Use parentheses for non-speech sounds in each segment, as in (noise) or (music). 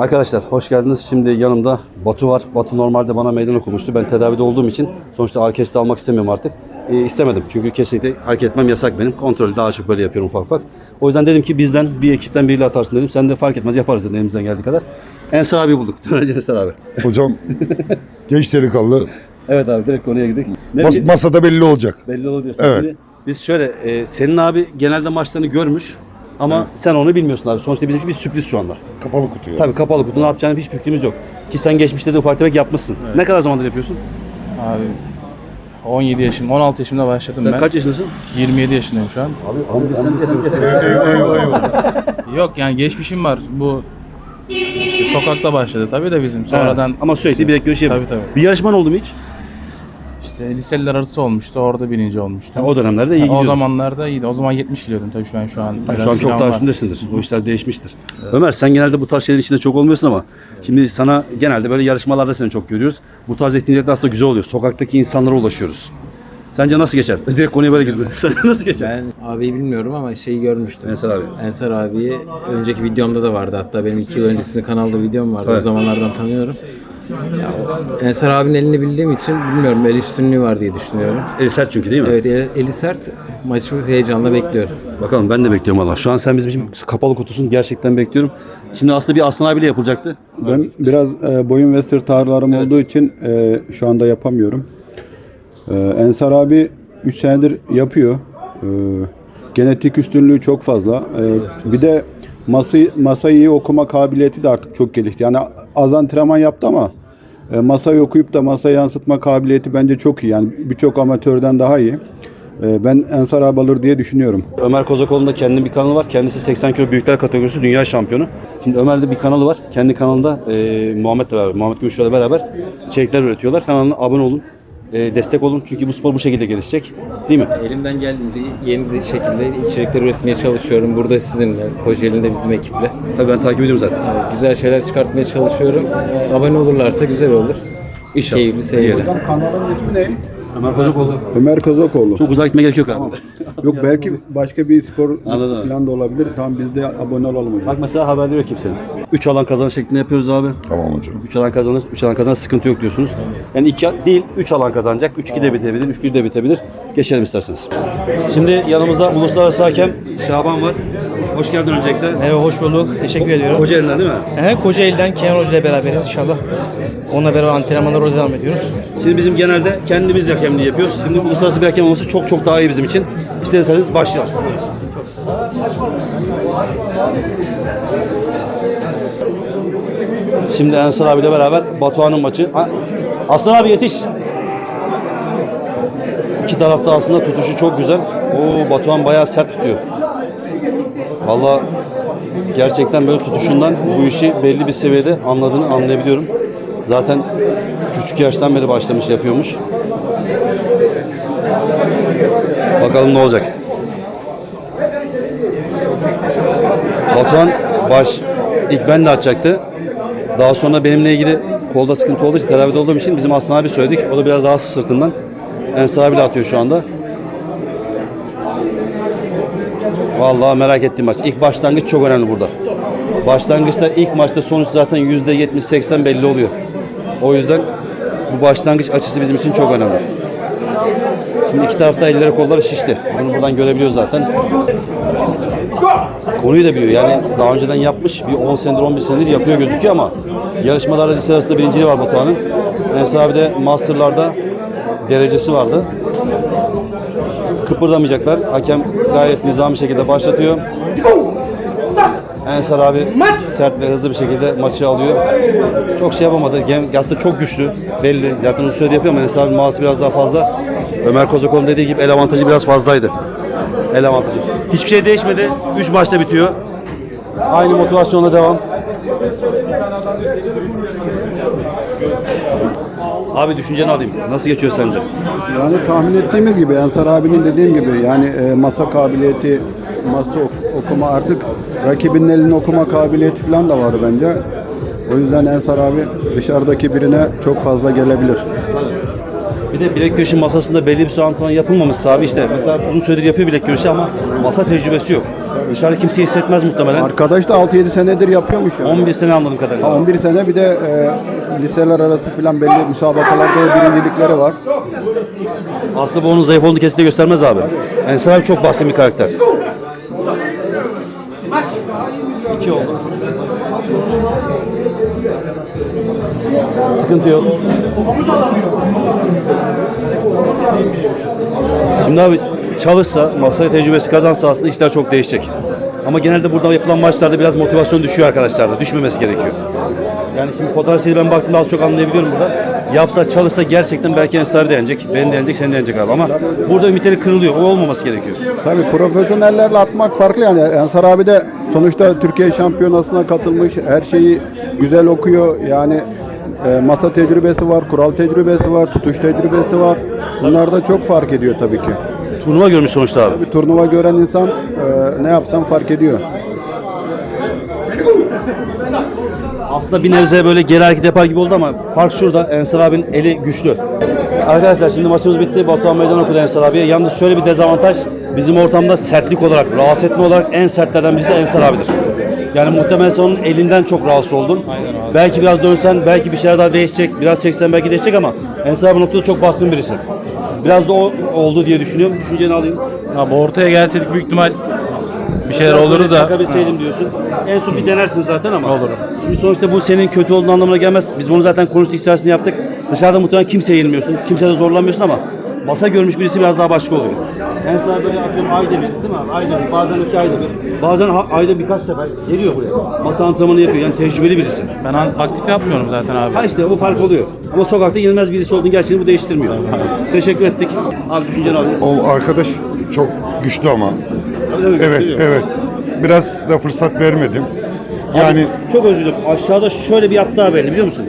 Arkadaşlar hoş geldiniz. Şimdi yanımda Batu var. Batu normalde bana meydan okumuştu. Ben tedavide olduğum için sonuçta orkestra almak istemiyorum artık. Ee, istemedim çünkü kesinlikle hareket etmem yasak benim. Kontrolü daha çok böyle yapıyorum ufak ufak. O yüzden dedim ki bizden bir ekipten biriyle atarsın dedim. Sen de fark etmez yaparız dedim elimizden geldiği kadar. Ensar abi bulduk. (laughs) Dönece Ensar abi. Hocam genç delikanlı Evet abi direkt konuya girdik. Ne mas- masada belli olacak. belli olur diyorsun. Evet. Şimdi Biz şöyle e, senin abi genelde maçlarını görmüş ama sen onu bilmiyorsun abi. Sonuçta bizimki bir sürpriz şu anda. Kapalı kutu ya. Tabii kapalı kutu ne yapacağını hiç fikrimiz yok. Ki sen geçmişte de ufak tefek yapmışsın. Ne kadar zamandır yapıyorsun? Abi 17 yaşım, 16 yaşımda başladım Sen ben. kaç yaşındasın? 27 yaşındayım şu an. Abi 11 sen (laughs) Yok yani geçmişim var. Bu işte sokakta başladı tabii de bizim. Sonradan ama sürekli bilek güreşi yapıyor. Tabii tabii. Bir yarışman oldu mu hiç? İşte liseliler arası olmuştu. Orada birinci olmuştu. o dönemlerde iyi o gidiyordun. zamanlarda iyiydi. O zaman 70 kilodum tabii şu an şu an. Yani biraz şu an çok kilom daha var. üstündesindir. O işler değişmiştir. Ömer sen genelde bu tarz şeylerin içinde çok olmuyorsun ama şimdi sana genelde böyle yarışmalarda seni çok görüyoruz. Bu tarz etkinlikler aslında güzel oluyor. Sokaktaki insanlara ulaşıyoruz. Sence nasıl geçer? (laughs) Direkt konuya böyle girdi. (laughs) Sen nasıl geçer? Ben abiyi bilmiyorum ama şeyi görmüştüm. Ensar abi. Ensar abiyi önceki videomda da vardı. Hatta benim iki yıl öncesinde kanalda videom vardı. Evet. O zamanlardan tanıyorum. Ya, Ensar abinin elini bildiğim için bilmiyorum el üstünlüğü var diye düşünüyorum. Eli sert çünkü değil mi? Evet el- eli sert. Maçı heyecanla bekliyorum. Bakalım ben de bekliyorum valla. Şu an sen bizim için kapalı kutusun. Gerçekten bekliyorum. Şimdi aslında bir Aslan abiyle yapılacaktı. Ben biraz e, boyun ve sırt ağrılarım olduğu için e, şu anda yapamıyorum. E, Ensar abi 3 senedir yapıyor. E, genetik üstünlüğü çok fazla. E, bir de masayı, masayı okuma kabiliyeti de artık çok gelişti. Yani az antrenman yaptı ama e, masayı okuyup da masaya yansıtma kabiliyeti bence çok iyi. Yani birçok amatörden daha iyi. E, ben Ensar abi alır diye düşünüyorum. Ömer Kozakoğlu'nun da kendi bir kanalı var. Kendisi 80 kilo büyükler kategorisi dünya şampiyonu. Şimdi Ömer'de bir kanalı var. Kendi kanalında e, Muhammed'le beraber, Muhammed Gümüşler'le beraber içerikler üretiyorlar. Kanalına abone olun. E, destek olun. Çünkü bu spor bu şekilde gelişecek. Değil mi? Elimden geldiğince yeni bir şekilde içerikler üretmeye çalışıyorum. Burada sizinle, Kocaeli'nde bizim ekiple. Tabii ben takip ediyorum zaten. E, Güzel şeyler çıkartmaya çalışıyorum. E, Abone olurlarsa güzel olur. İnşallah. Keyifli seyirler. Kanalın ismi ne? Ömer Kozakoğlu. Ömer Kozakoğlu. Çok uzağa gitmeye gerek yok abi. Yok belki başka bir spor Anladım. falan da olabilir. Tamam biz de abone olalım hocam. Bak mesela haberleri yok kimsenin. 3 alan kazanır şeklinde yapıyoruz abi. Tamam hocam. 3 alan kazanır, 3 alan kazanır sıkıntı yok diyorsunuz. Yani 2 değil 3 alan kazanacak. 3-2 de bitebilir, 3-1 de bitebilir. Geçelim isterseniz. Şimdi yanımızda uluslararası hakem Şaban var. Hoş geldin öncelikle. Evet hoş bulduk. Teşekkür ediyorum. Kocaeli'den değil mi? Ehe, Kocaeli'den Kenan Hoca ile beraberiz inşallah. Onunla beraber antrenmanlara orada devam ediyoruz. Şimdi bizim genelde kendimiz hakemliği yapıyoruz. Şimdi uluslararası bir hakem olması çok çok daha iyi bizim için. İsterseniz başlayalım. Şimdi Ensar abiyle beraber Batuhan'ın maçı. Aslan abi yetiş. İki tarafta aslında tutuşu çok güzel. Oo Batuhan bayağı sert tutuyor. Vallahi gerçekten böyle tutuşundan bu işi belli bir seviyede anladığını anlayabiliyorum. Zaten küçük yaştan beri başlamış yapıyormuş. Bakalım ne olacak. Batuhan baş ilk ben de açacaktı. Daha sonra benimle ilgili kolda sıkıntı olduğu için tedavide olduğum için bizim Aslan abi söyledik. O da biraz rahatsız sırtından. Ensar abiyle atıyor şu anda. Vallahi merak ettiğim maç. İlk başlangıç çok önemli burada. Başlangıçta ilk maçta sonuç zaten %70-80 belli oluyor. O yüzden bu başlangıç açısı bizim için çok önemli. Şimdi iki tarafta elleri kolları şişti. Bunu buradan görebiliyoruz zaten. Konuyu da biliyor. Yani daha önceden yapmış. Bir 10 senedir 11 senedir yapıyor gözüküyor ama yarışmalarda lise arasında birinciliği var Batuhan'ın. Ensar abi de Master'larda derecesi vardı. Kıpırdamayacaklar. Hakem gayet nizami şekilde başlatıyor. Ensar abi sert ve hızlı bir şekilde maçı alıyor. Çok şey yapamadı. Gem- çok güçlü. Belli. Zaten uzun süredir yapıyor ama Ensar abi mağazası biraz daha fazla. Ömer Kozakoğlu'nun dediği gibi el avantajı biraz fazlaydı. El avantajı. Hiçbir şey değişmedi. 3 maçta bitiyor. Aynı motivasyonla devam. Abi düşünceni alayım. Nasıl geçiyor sence? Yani tahmin ettiğimiz gibi Ensar abinin dediğim gibi yani e, masa kabiliyeti, masa ok- okuma artık rakibinin elini okuma kabiliyeti falan da var bence. O yüzden Ensar abi dışarıdaki birine çok fazla gelebilir. Bir de bilek güreşi masasında belli bir süre antrenman yapılmamışsa abi işte mesela uzun süredir yapıyor bilek güreşi ama masa tecrübesi yok. Dışarıda kimse hissetmez muhtemelen. Arkadaş da 6-7 senedir yapıyormuş yani. 11 sene anladığım kadarıyla. Ha, 11 sene bir de e, liseler arası filan belli müsabakalarda birincilikleri var. Aslında bu onun zayıf olduğunu kesinlikle göstermez abi. Ensar abi çok baskın bir karakter. İki oldu. Sıkıntı yok. Şimdi abi çalışsa, masaya tecrübesi kazansa aslında işler çok değişecek. Ama genelde burada yapılan maçlarda biraz motivasyon düşüyor arkadaşlarda. Düşmemesi gerekiyor. Yani şimdi potansiyeli ben baktığımda az çok anlayabiliyorum burada. Yapsa çalışsa gerçekten belki Ensar da yenecek, beni de yenecek, seni de yenecek abi. Ama burada ümitleri kırılıyor. O olmaması gerekiyor. Tabii profesyonellerle atmak farklı yani. Ensar abi de sonuçta Türkiye şampiyonasına katılmış. Her şeyi güzel okuyor. Yani e, masa tecrübesi var, kural tecrübesi var, tutuş tecrübesi var. Bunlar da çok fark ediyor tabii ki. Turnuva görmüş sonuçta abi. Bir turnuva gören insan e, ne yapsan fark ediyor. Aslında bir nebze böyle geri hareket yapar gibi oldu ama fark şurada. Ensar abinin eli güçlü. Arkadaşlar şimdi maçımız bitti. Batuhan meydan okudu Ensar abiye. Yalnız şöyle bir dezavantaj. Bizim ortamda sertlik olarak, rahatsız etme olarak en sertlerden birisi Ensar abidir. Yani muhtemelen sen onun elinden çok rahatsız oldun. Belki biraz dönsen, belki bir şeyler daha değişecek. Biraz çeksen belki değişecek ama Ensar abi noktada çok baskın birisi. Biraz da o oldu diye düşünüyorum. Düşünceni alayım. Abi ortaya gelseydik büyük ihtimal bir şeyler olurdu da. Takabilseydim diyorsun. En son bir denersin zaten ama. Olur. Şimdi sonuçta bu senin kötü olduğun anlamına gelmez. Biz bunu zaten konuştuk istersini yaptık. Dışarıda muhtemelen kimseye yenilmiyorsun. Kimseye de zorlanmıyorsun ama masa görmüş birisi biraz daha başka oluyor. En sana böyle atıyorum ayda bir değil mi abi? Ayda bir, bazen iki ayda bir. Bazen ha- ayda birkaç sefer geliyor buraya. Masa antrenmanı yapıyor. Yani tecrübeli birisi. Ben an- aktif yapmıyorum zaten abi. Ha işte bu fark oluyor. Ama sokakta yenilmez birisi olduğunu gerçekten bu değiştirmiyor. Teşekkür ettik. Abi düşünceni alayım. O arkadaş çok güçlü ama. Evet, gösteriyor? evet. Biraz da fırsat vermedim. Yani Çok özür dilerim. Aşağıda şöyle bir yaptı abi belli biliyor musun?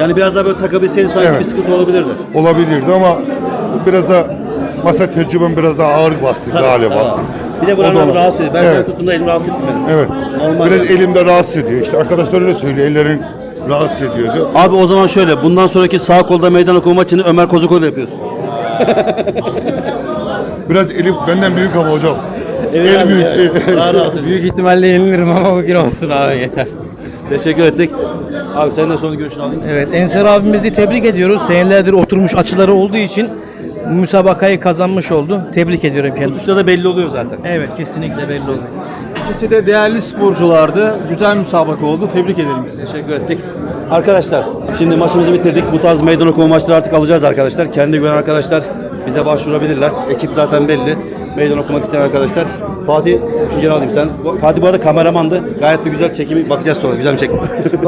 Yani biraz daha böyle takabilseydi sanki Evet. bir sıkıntı olabilirdi. olabilirdi ama biraz da masa tecrübem biraz daha ağır bastı galiba. Bir de O da abi olabilir. rahatsız ediyor. Ben Evet. sana tuttuğumda elim rahatsız etmedi. Evet. Normal. Biraz elimde rahatsız ediyor. İşte arkadaşlar öyle söylüyor. Ellerin rahatsız ediyordu. Abi o zaman şöyle. Bundan sonraki sağ kolda meydan okuma maçını Ömer Kozuko'yla yapıyorsun. Biraz elim benden büyük ama hocam. Evet El abi, büyük. evet. (laughs) Daha rahatsız ediyor. Büyük ihtimalle yenilirim ama bugün olsun abi yeter. Teşekkür ettik. Abi senin de son görüşünü alayım. Evet Ensar abimizi tebrik ediyoruz. Senelerdir oturmuş açıları olduğu için müsabakayı kazanmış oldu. Tebrik ediyorum kendisini. Tutuşta da belli oluyor zaten. Evet kesinlikle belli oldu. İkisi de değerli sporculardı. Güzel müsabaka oldu. Tebrik ederim sizi. Teşekkür ettik. Arkadaşlar şimdi maçımızı bitirdik. Bu tarz meydan okuma maçları artık alacağız arkadaşlar. Kendi güven arkadaşlar bize başvurabilirler. Ekip zaten belli. Meydan okumak isteyen arkadaşlar. Fatih düşünceni alayım sen. Fatih bu arada kameramandı. Gayet bir güzel çekimi bakacağız sonra. Güzel bir çekim.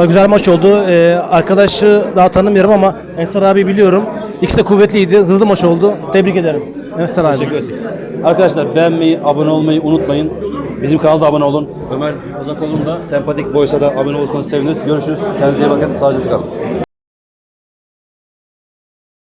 Güzel maç oldu. Ee, arkadaşı daha tanımıyorum ama Ensar abi biliyorum. İkisi de kuvvetliydi. Hızlı maç oldu. Tebrik ederim. Ensar abi. Teşekkür. Arkadaşlar beğenmeyi, abone olmayı unutmayın. Bizim kanalda abone olun. Ömer Uzakoğlu'nun da Sempatik Boys'a da abone olursanız seviniriz. Görüşürüz. Kendinize iyi bakın. Sağlıcakla kalın.